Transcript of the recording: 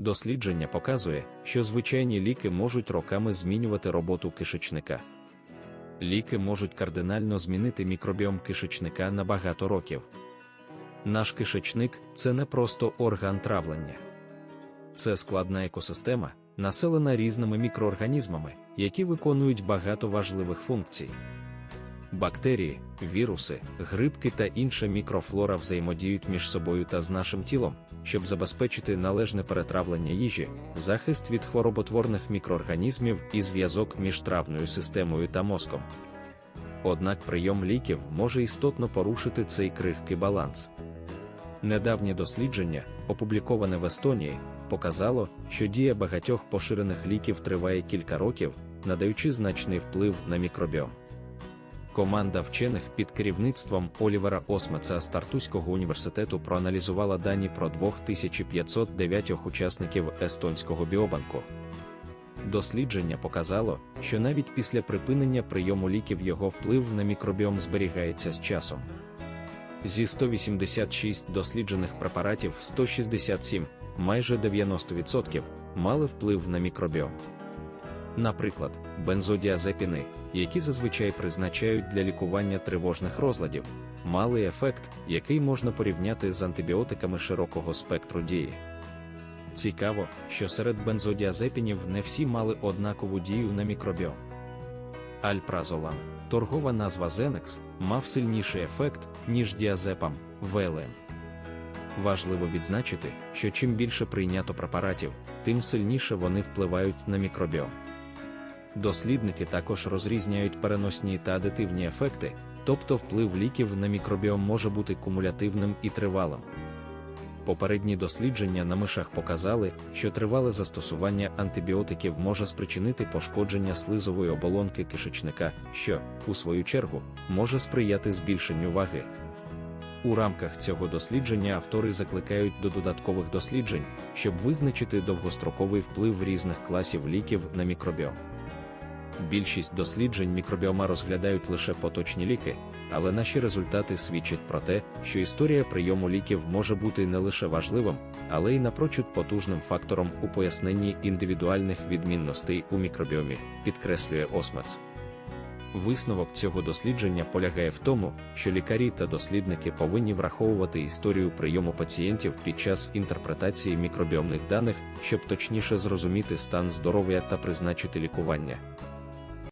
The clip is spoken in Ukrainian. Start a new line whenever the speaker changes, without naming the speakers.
Дослідження показує, що звичайні ліки можуть роками змінювати роботу кишечника. Ліки можуть кардинально змінити мікробіом кишечника на багато років. Наш кишечник це не просто орган травлення, це складна екосистема, населена різними мікроорганізмами, які виконують багато важливих функцій. Бактерії, віруси, грибки та інша мікрофлора взаємодіють між собою та з нашим тілом, щоб забезпечити належне перетравлення їжі, захист від хвороботворних мікроорганізмів і зв'язок між травною системою та мозком. Однак прийом ліків може істотно порушити цей крихкий баланс. Недавнє дослідження, опубліковане в Естонії, показало, що дія багатьох поширених ліків триває кілька років, надаючи значний вплив на мікробіом. Команда вчених під керівництвом Олівера Осмеца з Тартуського університету проаналізувала дані про 2509 учасників естонського біобанку. Дослідження показало, що навіть після припинення прийому ліків його вплив на мікробіом зберігається з часом. Зі 186 досліджених препаратів 167, майже 90%, мали вплив на мікробіом. Наприклад, бензодіазепіни, які зазвичай призначають для лікування тривожних розладів, мали ефект, який можна порівняти з антибіотиками широкого спектру дії. Цікаво, що серед бензодіазепінів не всі мали однакову дію на мікробіом. Альпразолам, торгова назва Xenex, мав сильніший ефект, ніж діазепам ВЛМ. Важливо відзначити, що чим більше прийнято препаратів, тим сильніше вони впливають на мікробіом. Дослідники також розрізняють переносні та адитивні ефекти, тобто вплив ліків на мікробіом може бути кумулятивним і тривалим. Попередні дослідження на мишах показали, що тривале застосування антибіотиків може спричинити пошкодження слизової оболонки кишечника, що, у свою чергу, може сприяти збільшенню ваги. У рамках цього дослідження автори закликають до додаткових досліджень, щоб визначити довгостроковий вплив різних класів ліків на мікробіом. Більшість досліджень мікробіома розглядають лише поточні ліки, але наші результати свідчать про те, що історія прийому ліків може бути не лише важливим, але й напрочуд потужним фактором у поясненні індивідуальних відмінностей у мікробіомі, підкреслює Осмац. Висновок цього дослідження полягає в тому, що лікарі та дослідники повинні враховувати історію прийому пацієнтів під час інтерпретації мікробіомних даних, щоб точніше зрозуміти стан здоров'я та призначити лікування.